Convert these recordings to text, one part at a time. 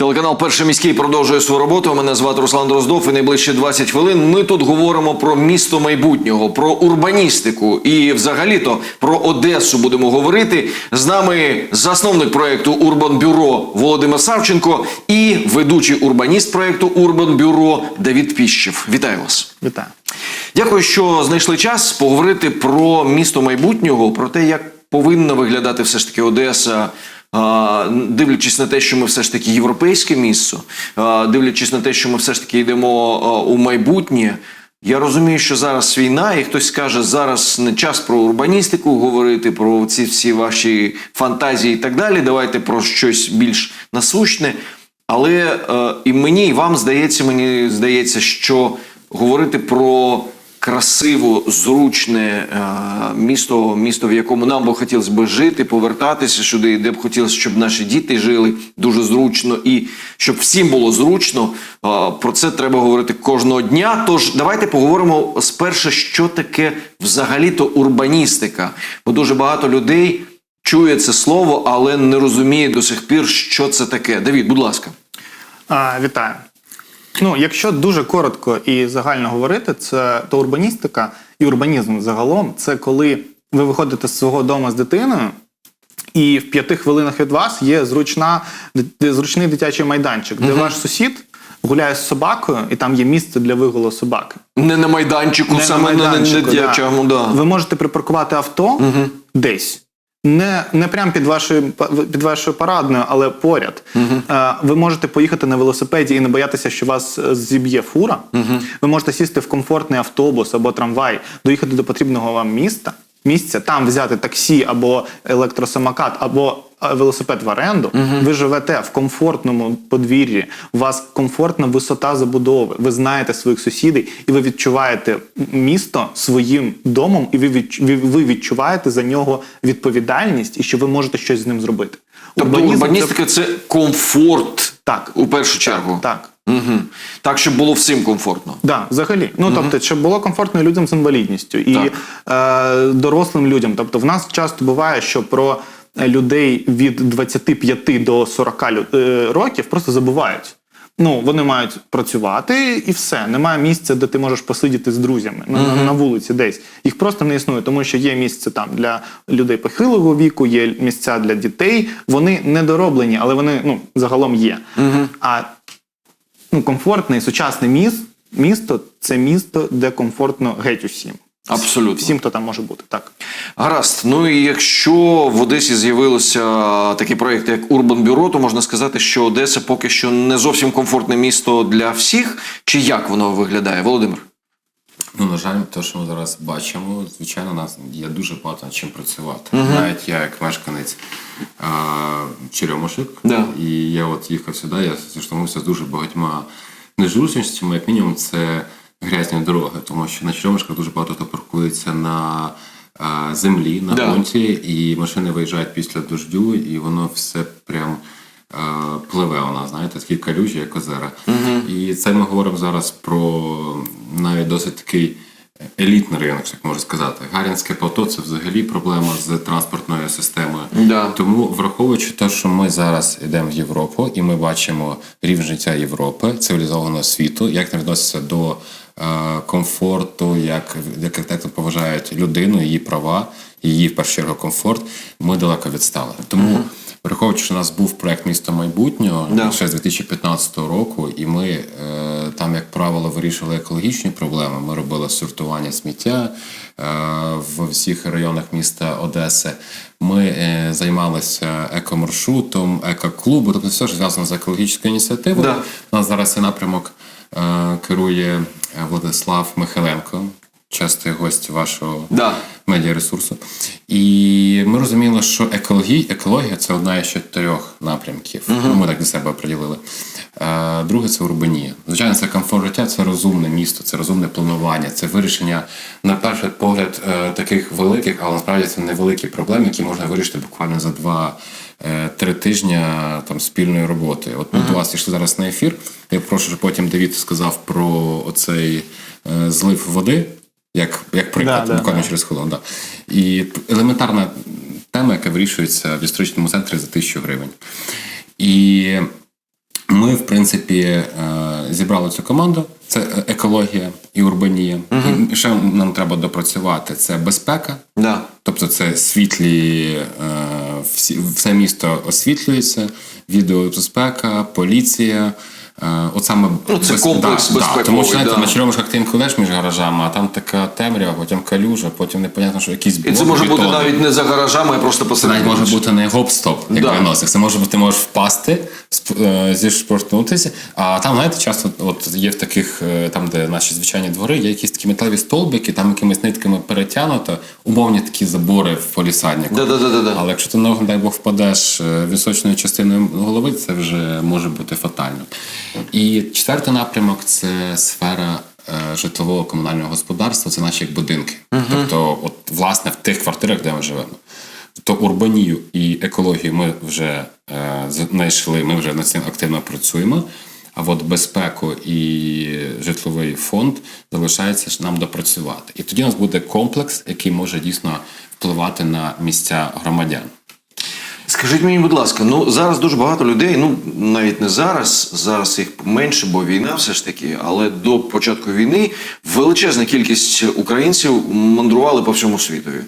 Телеканал Перший міський продовжує свою роботу. Мене звати Руслан Дроздов. І найближчі 20 хвилин ми тут говоримо про місто майбутнього, про урбаністику і, взагалі-то, про Одесу будемо говорити. З нами засновник проекту Урбан Бюро Володимир Савченко і ведучий урбаніст проекту Урбан Бюро Давід Піщев. Вітаю вас. Вітаю. Дякую, що знайшли час поговорити про місто майбутнього, про те, як повинна виглядати все ж таки Одеса. Дивлячись на те, що ми все ж таки європейське місто, дивлячись на те, що ми все ж таки йдемо у майбутнє. Я розумію, що зараз війна, і хтось скаже, зараз не час про урбаністику говорити, про ці всі ваші фантазії і так далі. Давайте про щось більш насущне. Але е, і мені, і вам здається, мені здається, що говорити про красиво, зручне е, місто, місто, в якому нам би хотілося б жити, повертатися сюди, де б хотілося, щоб наші діти жили дуже зручно і щоб всім було зручно. е, про це треба говорити кожного дня. Тож давайте поговоримо спершу, що таке взагалі-то урбаністика. Бо дуже багато людей чує це слово, але не розуміє до сих пір, що це таке. Давід, будь ласка. А, вітаю. Ну, якщо дуже коротко і загально говорити, це то урбаністика і урбанізм загалом це коли ви виходите з свого дому з дитиною, і в п'яти хвилинах від вас є зручна, зручний дитячий майданчик, де ваш сусід гуляє з собакою, і там є місце для вигулу собаки. Не на майданчику, Не саме на на дитячому, да. Ви можете припаркувати авто десь. Не, не прямо під вашою під вашою парадною, але поряд. Е, ви можете поїхати на велосипеді і не боятися, що вас е, зіб'є фура. Ви можете сісти в комфортний автобус або трамвай, доїхати до потрібного вам міста, місця, там взяти таксі або електросамокат, або велосипед в оренду. Ви живете в комфортному подвір'ї. У вас комфортна висота забудови. Ви знаєте своїх сусідів, і ви відчуваєте місто своїм домом, і ви відч- ви- ви відчуваєте за нього відповідальність, і що ви можете щось з ним зробити. Тобто Урбанізм урбаністика це комфорт Так. у першу чергу. Так. Угу. Так, щоб було всім комфортно. Да, взагалі. Ну тобто, щоб було комфортно людям з інвалідністю і е, дорослим людям. Тобто, в нас часто буває, що про людей від 25 до 40 лю- е, років просто забувають. Ну, вони мають працювати і все. Немає місця, де ти можеш посидіти з друзями на, на- на вулиці десь. Їх просто не існує, тому що є місце там для людей похилого віку, є місця для дітей. Вони недороблені, але вони ну, загалом є. А ну, комфортне і сучасне міст, місто це місто, де комфортно геть усім. Абсолютно. Всім, хто там може бути. Так. Гаразд. Ну і якщо в Одесі з'явилося такий проєкт, як Урбан Бюро, то можна сказати, що Одеса поки що не зовсім комфортне місто для всіх. Чи як воно виглядає, Володимир? Ну, на жаль, те, що ми зараз бачимо, звичайно, нас є дуже багато над чим працювати. Навіть я, як мешканець а, Черемошок, Да. і я от їхав сюди, я зіштовхнувся з дуже багатьма незручностями, як мінімум, це грязні дороги, тому що на Черемошках дуже багато хто паркується на а, землі, на Да. ґрунті, і машини виїжджають після дождю, і воно все прям. е, Пливе вона, знаєте, такі калюжі, як озера. І це ми говоримо зараз про навіть досить такий елітний якщо так можна сказати. Гарянське плато це взагалі проблема з транспортною системою. Да. Тому, враховуючи те, що ми зараз йдемо в Європу, і ми бачимо рівень життя Європи, цивілізованого світу, як там відноситься до е, комфорту, як, як, як поважають людину, її права, її в першу чергу комфорт, ми далеко відстали. Тому. Враховуючи, що у нас був проект місто майбутнього Да. ще з 2015 року, і ми е, там, як правило, вирішували екологічні проблеми. Ми робили сортування сміття е, в всіх районах міста Одеси. Ми е, займалися екомаршрутом, екоклубом, тобто все, що зв'язано з екологічною ініціативою. Да. У нас зараз цей напрямок керує Владислав Михайленко, частий гость вашого Да. Медіаресурсу. І ми розуміли, що екологія, екологія це одна із чотирьох напрямків. Ну, Ми так для себе приділили. Е, Друге це урбанія. Звичайно, це комфорт життя, це розумне місто, це розумне планування, це вирішення, на перший погляд, е, таких великих, але насправді це невеликі проблеми, які можна вирішити буквально за два. е, Три тижні там спільної роботи. От ми до вас йшли зараз на ефір. Я прошу, щоб потім Давід сказав про оцей е, злив води, як, як приклад, Да, буквально да. через хвилину. Да. І елементарна тема, яка вирішується в історичному центрі за тисячу гривень. І Ми, в принципі, е, зібрали цю команду. Це екологія і урбанія. І ще нам треба допрацювати. Це безпека. Да. Тобто це світлі, е, всі, все місто освітлюється, відеобезпека, поліція. Е, от саме Ну, це комплекс безпековий, тому що знаєте, да. на червоному хатинку леш між гаражами, а там така темрява, потім калюжа, потім непонятно, що якісь І це може бути бетону. навіть не за гаражами, а просто Це посеред. навіть може бути не гоп-стоп, як Да. да. Це може бути, ти можеш впасти, сп- е, зішпортнутися. А там, знаєте, часто от є в таких, е, там, де наші звичайні двори, є якісь такі металеві столбики, там якимись нитками перетягнуто, умовні такі забори в полісаднику. Да-да-да-да. Але якщо ти ногу, дай Бог, впадеш височною частиною голови, це вже може бути фатально. І четвертий напрямок це сфера е, житлового комунального господарства, це наші будинки. Тобто, от, власне, в тих квартирах, де ми живемо. То урбанію і екологію ми вже е, знайшли, ми вже над цим активно працюємо. А от безпеку і житловий фонд залишається ж нам допрацювати. І тоді у нас буде комплекс, який може дійсно впливати на місця громадян. Скажіть мені, будь ласка, ну зараз дуже багато людей, ну навіть не зараз, зараз їх менше, бо війна все ж таки, але до початку війни величезна кількість українців мандрували по всьому світові.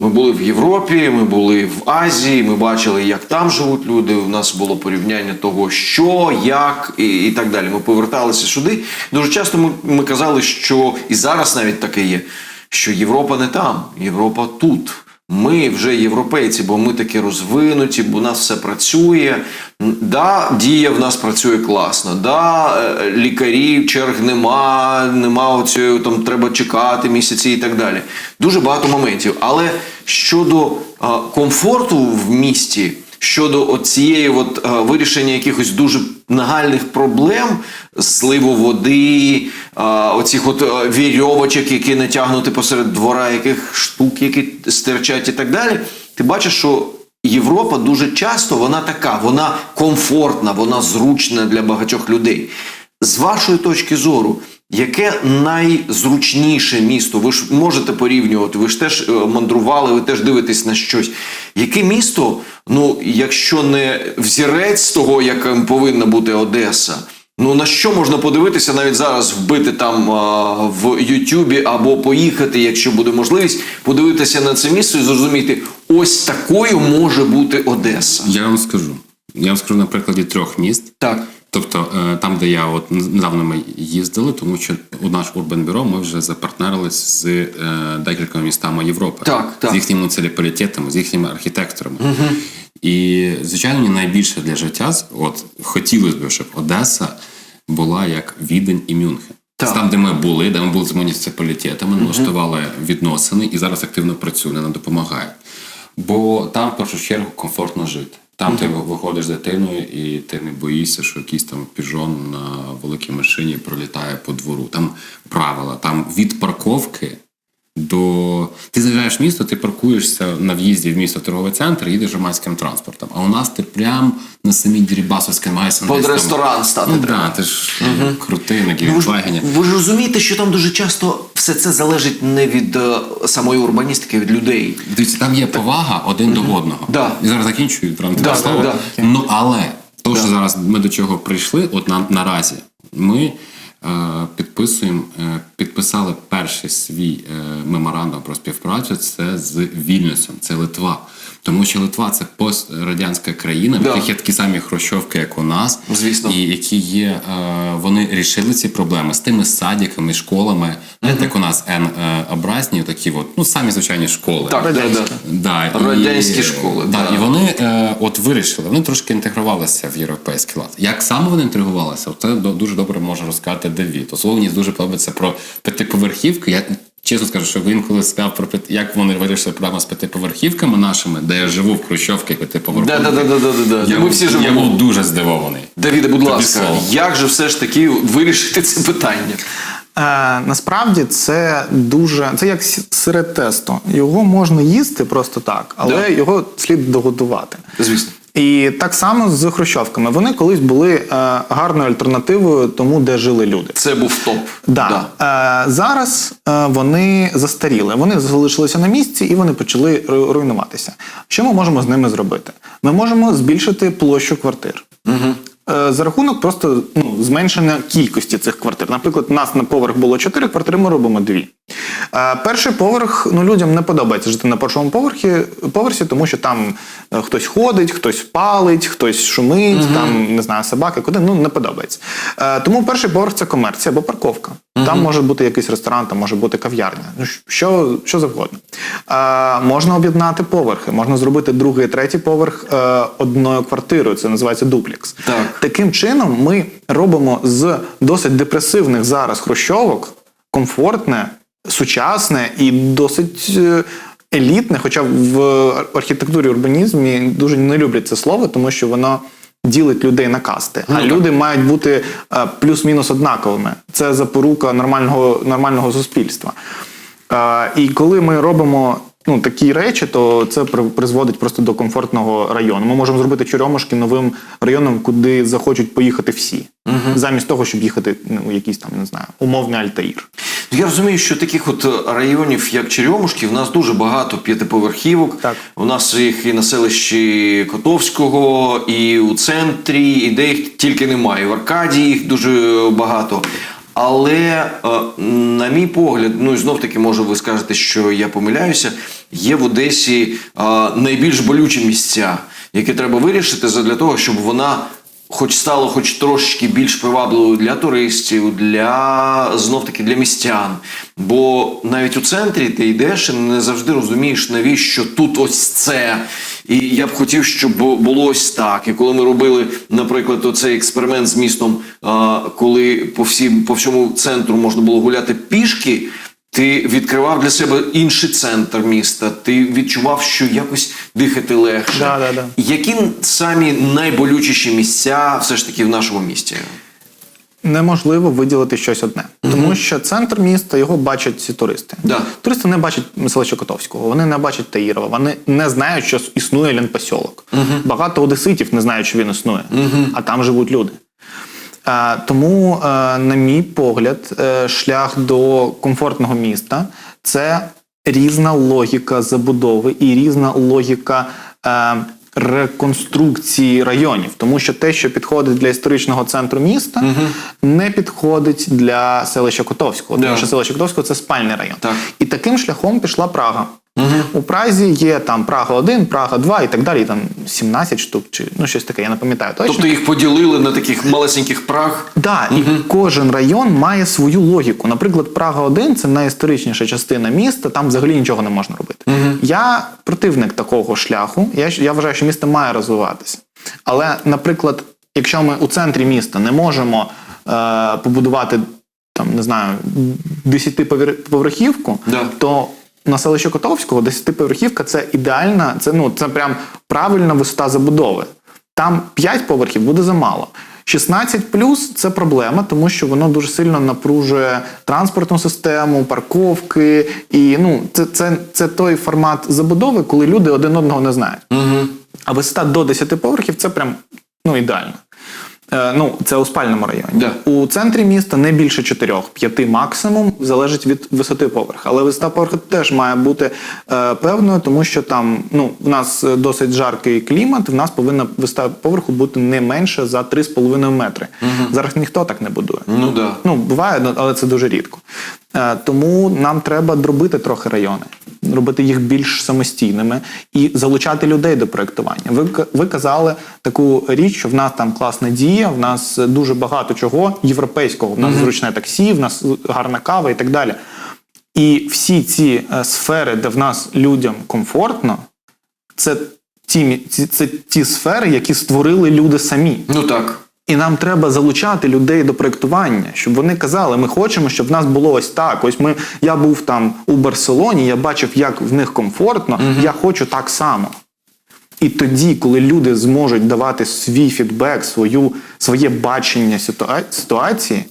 Ми були в Європі, ми були в Азії, ми бачили, як там живуть люди. У нас було порівняння того, що, як і, і так далі. Ми поверталися сюди. Дуже часто ми, ми казали, що і зараз навіть таке є, що Європа не там, Європа тут. Ми вже європейці, бо ми такі розвинуті, бо у нас все працює. Да, дія в нас працює класно. Да, е, лікарів, черг нема, нема оцього, там треба чекати місяці і так далі. Дуже багато моментів. Але щодо комфорту в місті, щодо цієї от, а, вирішення якихось дуже нагальних проблем, сливу води, а, оцих от а, вірьовочок, які натягнуті посеред двора, яких штук, які стирчать і так далі, ти бачиш, що Європа дуже часто вона така, вона комфортна, вона зручна для багатьох людей. З вашої точки зору, яке найзручніше місто? Ви ж можете порівнювати, ви ж теж е, мандрували, ви теж дивитесь на щось. Яке місто, ну, якщо не взірець того, яким повинна бути Одеса, ну на що можна подивитися навіть зараз, вбити там а, в Ютубі або поїхати, якщо буде можливість, подивитися на це місто і зрозуміти, ось такою може бути Одеса. Я вам скажу. Я вам скажу на прикладі трьох міст. Так. Тобто е, там, де я от недавно ми їздили, тому що у наш Урбан Бюро ми вже запартнерились з е, декількома містами Європи, Так, так. з їхніми муніципалітетами, з їхніми архітекторами. І звичайно, мені найбільше для життя, от хотілося б, щоб Одеса була як Відень і Мюнхен. Так. Там, де ми були, де ми були з муніципалітетами, налаштували відносини і зараз активно працюємо, нам допомагають. Бо там в першу чергу комфортно жити. Там ти виходиш з дитиною і ти не боїшся, що якийсь там піжон на великій машині пролітає по двору. Там правила, там від парковки до. Ти заїжджаєш в місто, ти паркуєшся на в'їзді в місто торговий центр, їдеш громадським транспортом. А у нас ти прям на самій Дерибасовській маєшся Под ресторан стати Ну, треба. да, ти ж крутий на Ви ж, ви ж розумієте, що там дуже часто все це залежить не від е, самої урбаністики, а від людей. Дивіться, там є повага один до одного. Да. І зараз закінчую прям Да, да, да, слово. да. Ну але то, що зараз ми до чого прийшли, от на, наразі ми е, підписуємо, е, підписали перший свій е, меморандум про співпрацю. Це з Вільнюсом, це Литва. Тому що Литва це пострадянська країна, в яких є такі самі хрущовки, як у нас, Звісно. і які є, е, вони рішили ці проблеми з тими садиками, школами. Знаєте, як у нас Н образні, такі от, ну самі звичайні школи. Так, да, да. Да, Радянські і, школи, Да, да. І вони е, от вирішили, вони трошки інтегрувалися в європейський лад. Як саме вони інтегрувалися, це дуже добре може розказати Давід. Особливо мені дуже подобається про п'ятиповерхівки. Я чесно скажу, що він коли сказав про п'ят- як вони вирішили проблему з п'ятиповерхівками нашими, де я живу в Хрущовці п'ятиповерхівки. Да, да, да, да, да, да. Я, Ми був- всі я був дуже здивований. Давіде, будь Тобі ласка, слово. як же все ж таки вирішити це питання? Е, насправді це дуже це як сире тесто. Його можна їсти просто так, але Да. його слід доготувати. Звісно. І так само з хрущовками. Вони колись були е, гарною альтернативою тому, де жили люди. Це був топ. Да. Е, зараз е, вони застаріли. Вони залишилися на місці і вони почали руйнуватися. Що ми можемо з ними зробити? Ми можемо збільшити площу квартир. Е, За рахунок просто ну, зменшення кількості цих квартир. Наприклад, у нас на поверх було 4 квартири, ми робимо 2. Е, Перший поверх ну, людям не подобається жити на першому поверхі, поверсі, тому що там е, хтось ходить, хтось палить, хтось шумить, там не знаю, собаки, куди ну не подобається. Е, Тому перший поверх це комерція або парковка. Там може бути якийсь ресторан, там може бути кав'ярня. Ну, що, що завгодно. Е, можна об'єднати поверхи, можна зробити другий третій поверх е, одною квартирою. Це називається дуплікс. Так. Таким чином ми робимо з досить депресивних зараз хрущовок комфортне, сучасне і досить е, елітне, хоча в архітектурі урбанізмі дуже не люблять це слово, тому що воно ділить людей на касти. А люди мають бути е, плюс-мінус однаковими. Це запорука нормального, нормального суспільства. Е, І коли ми робимо ну, такі речі, то це при- призводить просто до комфортного району. Ми можемо зробити Черемушки новим районом, куди захочуть поїхати всі, замість того, щоб їхати ну, у якийсь там, не знаю, умовний Альтаїр. Я розумію, що таких от районів, як Черемушки, в нас дуже багато п'ятиповерхівок. Так. У нас їх і на селищі Котовського, і у центрі, і де їх тільки немає. В Аркадії їх дуже багато. Але, е, на мій погляд, ну і знов таки, можу ви скажете, що я помиляюся, є в Одесі е, найбільш болючі місця, які треба вирішити для того, щоб вона хоч стало хоч трошечки більш привабливою для туристів, для знов таки для містян. Бо навіть у центрі ти йдеш і не завжди розумієш, навіщо тут ось це. І я б хотів, щоб було ось так. І коли ми робили, наприклад, оцей експеримент з містом, коли по всім по всьому центру можна було гуляти пішки. Ти відкривав для себе інший центр міста, ти відчував, що якось дихати легше. Да, да, да. Які самі найболючіші місця все ж таки в нашому місті? Неможливо виділити щось одне, тому що центр міста його бачать ці туристи. Да. Туристи не бачать селища Котовського, вони не бачать Таїрова, вони не знають, що існує Лянпосьолок. Багато одеситів не знають, що він існує, а там живуть люди. Тому, е, на мій погляд, е, шлях до комфортного міста це різна логіка забудови і різна логіка е, реконструкції районів. Тому що те, що підходить для історичного центру міста, не підходить для селища Котовського. Тому Да. що селище Котовського це спальний район. Так. І таким шляхом пішла Прага. У Празі є там Прага 1, Прага 2 і так далі. І там 17 штук, чи ну щось таке, я не пам'ятаю точно. Тобто їх поділили на таких малесеньких праг. Да, і кожен район має свою логіку. Наприклад, Прага 1 це найісторичніша частина міста, там взагалі нічого не можна робити. Я противник такого шляху. Я, я вважаю, що місто має розвиватися. Але, наприклад, якщо ми у центрі міста не можемо е, побудувати там, не знаю, 10-поверхівку, Да. то на селищі Котовського 10-поверхівка це ідеальна, це ну це прям правильна висота забудови. Там 5 поверхів буде замало. 16 плюс це проблема, тому що воно дуже сильно напружує транспортну систему, парковки. І ну, це, це, це той формат забудови, коли люди один одного не знають. Угу. А висота до 10 поверхів це прям ну, ідеально. Е, ну, це у спальному районі. Да. У центрі міста не більше 4-5 максимум, залежить від висоти поверха. Але висота поверху теж має бути е, певною, тому що там ну, в нас е, досить жаркий клімат, в нас повинна висота поверху бути не менше за 3,5 метри. Зараз ніхто так не будує. Ну да. Ну, буває, але це дуже рідко. Е, Тому нам треба дробити трохи райони, робити їх більш самостійними і залучати людей до проєктування. Ви, ви казали таку річ, що в нас там класна дія, в нас дуже багато чого європейського, в нас зручне таксі, в нас гарна кава і так далі. І всі ці е, сфери, де в нас людям комфортно, це ті, це ті сфери, які створили люди самі. Ну так. І нам треба залучати людей до проєктування, щоб вони казали, ми хочемо, щоб в нас було ось так. Ось ми я був там у Барселоні, я бачив, як в них комфортно. Я хочу так само. І тоді, коли люди зможуть давати свій фідбек, свою, своє бачення ситуа- ситуації,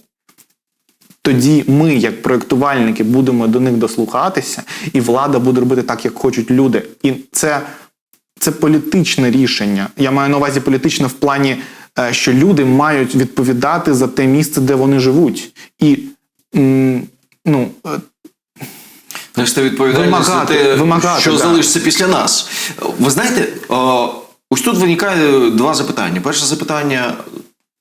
тоді ми, як проєктувальники, будемо до них дослухатися, і влада буде робити так, як хочуть люди. І це, це політичне рішення. Я маю на увазі політичне в плані, що люди мають відповідати за те місце, де вони живуть. І ну, е, Нести відповідальність за те, вимагати, що да. залишиться після нас. Ви знаєте, ось тут виникає два запитання. Перше запитання: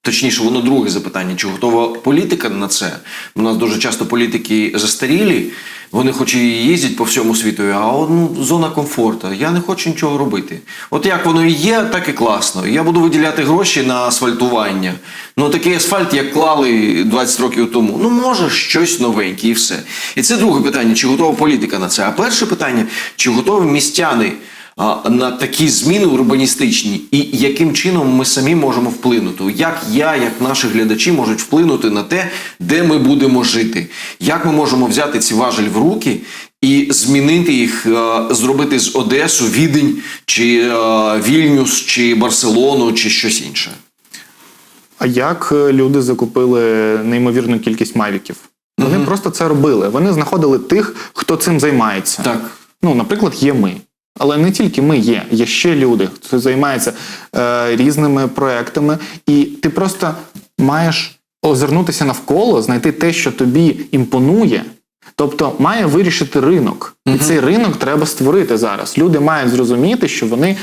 Точніше, воно друге запитання: чи готова політика на це? У нас дуже часто політики застарілі, вони хоч і їздять по всьому світу, а ну, зона комфорту. Я не хочу нічого робити. От як воно і є, так і класно. Я буду виділяти гроші на асфальтування. Ну такий асфальт, як клали 20 років тому. Ну, може, щось новеньке і все. І це друге питання: чи готова політика на це? А перше питання: чи готові містяни? На такі зміни урбаністичні, і яким чином ми самі можемо вплинути? Як я, як наші глядачі можуть вплинути на те, де ми будемо жити? Як ми можемо взяти ці важель в руки і змінити їх, е, зробити з Одесу, Відень, чи е, Вільнюс, чи Барселону, чи щось інше? А як е, люди закупили неймовірну кількість мавіків? Вони просто це робили. Вони знаходили тих, хто цим займається. Так. Ну, наприклад, є ми. Але не тільки ми є, є ще люди, хто займається е, різними проектами, і ти просто маєш озирнутися навколо, знайти те, що тобі імпонує. Тобто має вирішити ринок. І цей ринок треба створити зараз. Люди мають зрозуміти, що вони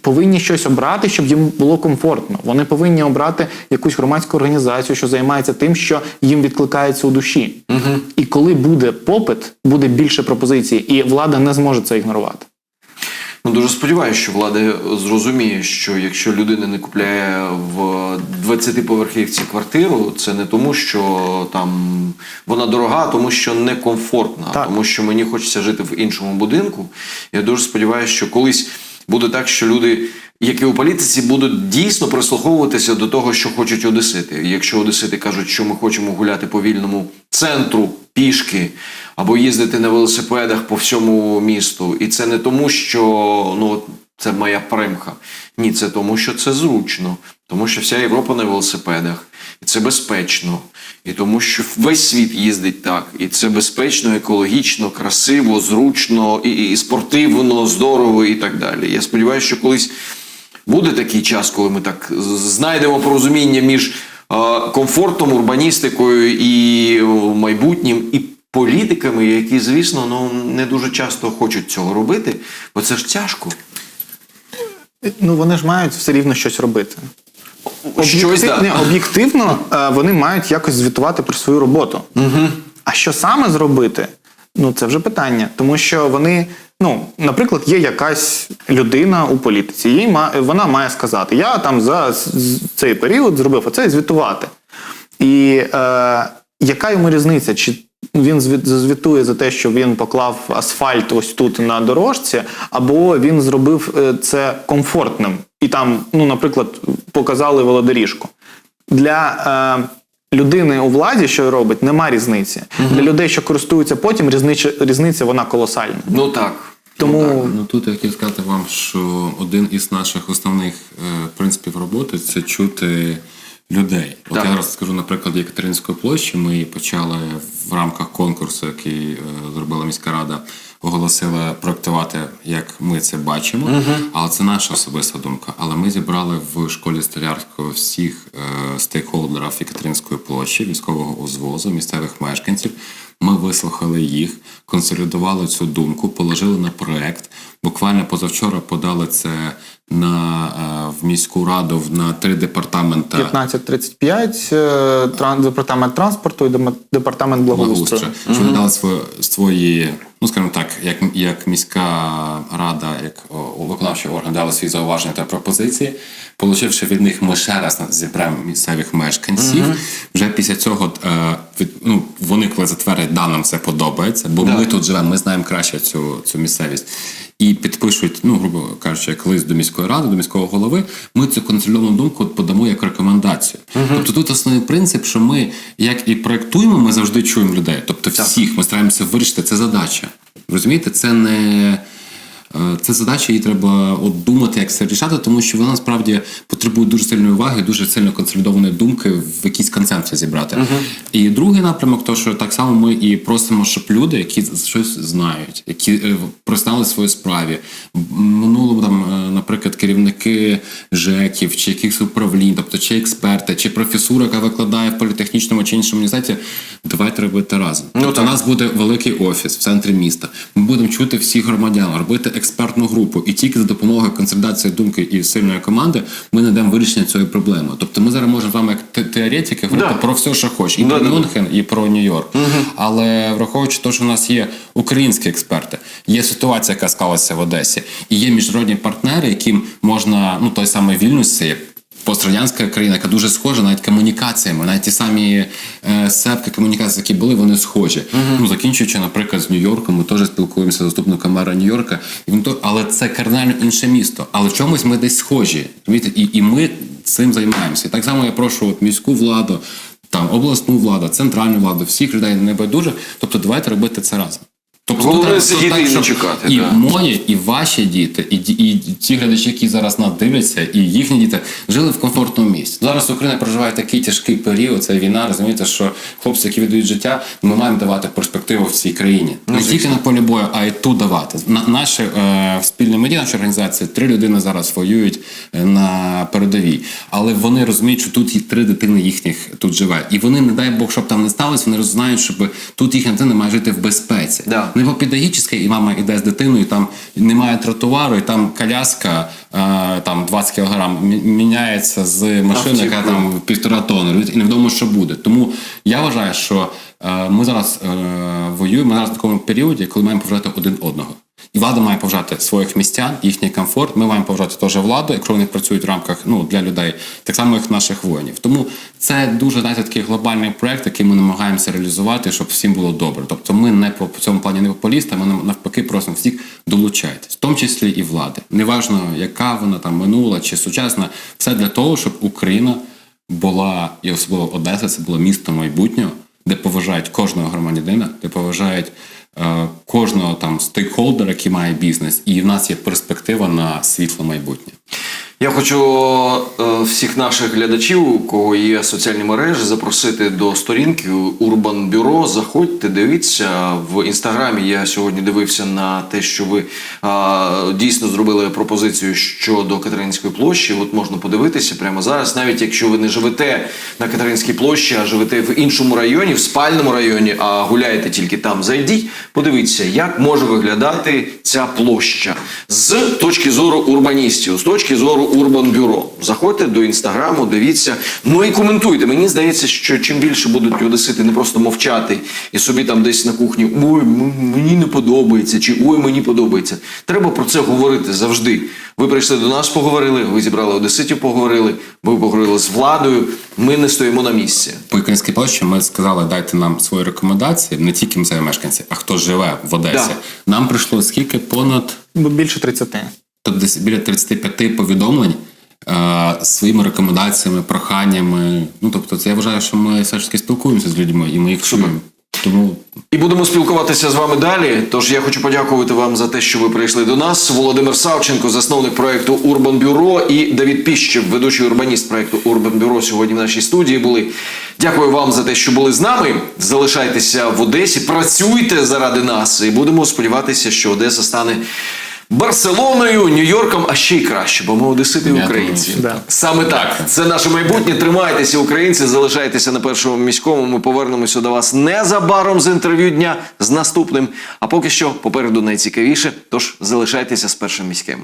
повинні щось обрати, щоб їм було комфортно. Вони повинні обрати якусь громадську організацію, що займається тим, що їм відкликається у душі. Угу. І коли буде попит, буде більше пропозицій, і влада не зможе це ігнорувати. Ну, дуже сподіваюся, що влада зрозуміє, що якщо людина не купляє в 20-поверхівці квартиру, це не тому, що там вона дорога, а тому що некомфортна, Так. тому що мені хочеться жити в іншому будинку. Я дуже сподіваюся, що колись буде так, що люди, які у політиці, будуть дійсно прислуховуватися до того, що хочуть одесити. Якщо одесити кажуть, що ми хочемо гуляти по вільному центру пішки або їздити на велосипедах по всьому місту, і це не тому, що ну це моя примха. Ні, це тому, що це зручно, тому що вся Європа на велосипедах, і це безпечно, і тому, що весь світ їздить так, і це безпечно, екологічно, красиво, зручно, і, і спортивно, здорово, і так далі. Я сподіваюся, що колись буде такий час, коли ми так знайдемо порозуміння між комфортом, урбаністикою і майбутнім, і політиками, які, звісно, ну не дуже часто хочуть цього робити, бо це ж тяжко. Ну вони ж мають все рівно щось робити. Щось, да. ні, об'єктивно е, вони мають якось звітувати про свою роботу. Угу. А що саме зробити? Ну це вже питання, тому що вони, ну, наприклад, є якась людина у політиці, їй ма- вона має сказати: я там за цей період зробив оце і звітувати. І е, яка йому різниця? Чи він звіт- звітує за те, що він поклав асфальт ось тут на дорожці, або він зробив е, це комфортним і там, ну, наприклад, показали велодоріжку. Для е, людини у владі, що робить, нема різниці. Для людей, що користуються потім, різниця, різниця вона колосальна. Ну так. Тому Ну тут я хотів сказати вам, що один із наших основних е, принципів роботи це чути людей. От Так. я зараз скажу, наприклад, Єкатеринської площі. Ми почали в рамках конкурсу, який е, зробила міська рада, оголосила проектувати, як ми це бачимо. Але це наша особиста думка. Але ми зібрали в школі Столярського всіх е, стейкхолдерів Єкатеринської площі, військового узвозу, місцевих мешканців. Ми вислухали їх, консолідували цю думку, положили на проект. Буквально позавчора подали це на е, в міську раду на три департамента 1535, е, департамент транспорту і департамент благоустрою. благоустрою, що вони дали свої, ну скажімо так, як, як міська рада, як виконавчий орган дали свої зауваження та пропозиції. Получивши від них, ми ще раз зібраємо місцевих мешканців. Вже після цього е, від, ну, вони, коли затвердять, да, нам це подобається, бо ми тут живемо, ми знаємо краще цю, цю місцевість. І підпишуть, ну, грубо кажучи, як лист до міської ради, до міського голови, ми цю консолідовану думку подамо як рекомендацію. Тобто тут основний принцип, що ми як і проектуємо, ми завжди чуємо людей. Тобто всіх ми стараємося вирішити. Це задача. Розумієте, це не. Е, Це задача, її треба от думати, як це рішати, тому що вона насправді потребує дуже сильної уваги, дуже сильно консолідованої думки в якийсь консенсус зібрати. І другий напрямок, то що так само ми і просимо, щоб люди, які щось знають, які е, прознали свої справі, минуло там, е, наприклад, керівники ЖЕКів чи якихось управлінь, тобто чи експерти, чи професура, яка викладає в політехнічному чи іншому університеті, давайте робити разом. тобто, у нас буде великий офіс в центрі міста. Ми будемо чути всіх громадян, робити експертну групу, і тільки за допомогою консолідації думки і сильної команди ми знайдемо вирішення цієї проблеми. Тобто ми зараз можемо з вами як теоретики говорити Да. про все, що хочеш, і Да, про да. Мюнхен, і про Нью-Йорк. Але враховуючи те, що в нас є українські експерти, є ситуація, яка склалася в Одесі, і є міжнародні партнери, яким можна, ну той самий Вільнюс, пострадянська країна, яка дуже схожа навіть комунікаціями, навіть ті самі е, сепки комунікації, які були, вони схожі. Ну закінчуючи, наприклад, з Нью-Йорком, ми теж спілкуємося з заступником мера Нью-Йорка, і він то, але це кардинально інше місто. Але в чомусь ми десь схожі. розумієте? І, і ми цим займаємося. І так само я прошу от, міську владу, там обласну владу, центральну владу, всіх людей небайдуже. Тобто, давайте робити це разом. Тобто Головне треба сидіти так, і не чекати, І да. мої, і ваші діти, і, і ті глядачі, які зараз нас дивляться, і їхні діти жили в комфортному місці. Зараз Україна проживає такий тяжкий період, це війна. Розумієте, що хлопці, які віддають життя, ми маємо давати перспективу в цій країні. Не тільки на полі бою, а й тут давати. На наші е, спільні медіа, наші організації, три людини зараз воюють е, на передовій, але вони розуміють, що тут і три дитини їхніх тут живе, і вони, не дай Бог, щоб там не сталося, вони знають, щоб тут їхня дитина має жити в безпеці. Да. Не по педагогічній, і мама йде з дитиною, і там немає тротуару, і там коляска е, там 20 кг міняється з машини, яка там півтора тонни, і невідомо, що буде. Тому я вважаю, що е, ми зараз е, воюємо ми зараз в такому періоді, коли маємо поважати один одного. І влада має поважати своїх містян, їхній комфорт. Ми маємо поважати теж владу, якщо вони працюють в рамках ну, для людей, так само як наших воїнів. Тому це дуже знаєте, такий глобальний проект, який ми намагаємося реалізувати, щоб всім було добре. Тобто ми не по цьому плані не популісти, ми навпаки просимо всіх долучайтесь, в тому числі і влади. Неважно, яка вона там минула чи сучасна, все для того, щоб Україна була, і особливо Одеса, це було місто майбутнього, де поважають кожного громадянина, де поважають кожного там стейкхолдера, який має бізнес, і в нас є перспектива на світле майбутнє. Я хочу е, всіх наших глядачів, у кого є соціальні мережі, запросити до сторінки Урбан Бюро. Заходьте, дивіться в інстаграмі. Я сьогодні дивився на те, що ви дійсно зробили пропозицію щодо Катеринської площі. От можна подивитися прямо зараз, навіть якщо ви не живете на Катеринській площі, а живете в іншому районі, в спальному районі, а гуляєте тільки там. Зайдіть, подивіться, як може виглядати ця площа з точки зору урбаністів, з точки зору Урбан Бюро. Заходьте до інстаграму, дивіться, ну і коментуйте. Мені здається, що чим більше будуть одесити не просто мовчати і собі там десь на кухні ой, мені не подобається, чи ой, мені подобається. Треба про це говорити завжди. Ви прийшли до нас, поговорили, ви зібрали одеситів, поговорили, ви поговорили з владою. Ми не стоїмо на місці. По Українській площі ми сказали, дайте нам свої рекомендації, не тільки місцеві мешканці, а хто живе в Одесі. Да. Нам прийшло скільки понад Більше 30. То десь біля 35 повідомлень е, своїми рекомендаціями, проханнями. Ну тобто, це я вважаю, що ми все ж таки спілкуємося з людьми і ми їх чуємо. Тому І будемо спілкуватися з вами далі. Тож я хочу подякувати вам за те, що ви прийшли до нас. Володимир Савченко, засновник проекту Урбан Бюро, і Давід Піщев, ведучий урбаніст проекту Урбан Бюро, сьогодні в нашій студії були. Дякую вам за те, що були з нами. Залишайтеся в Одесі, працюйте заради нас, і будемо сподіватися, що Одеса стане. Барселоною, Нью-Йорком, а ще й краще, бо ми одесити і українці. що. Саме так. Це наше майбутнє. Тримайтеся, українці, залишайтеся на першому міському. Ми повернемося до вас незабаром з інтерв'ю дня з наступним. А поки що попереду найцікавіше. Тож залишайтеся з першим міським.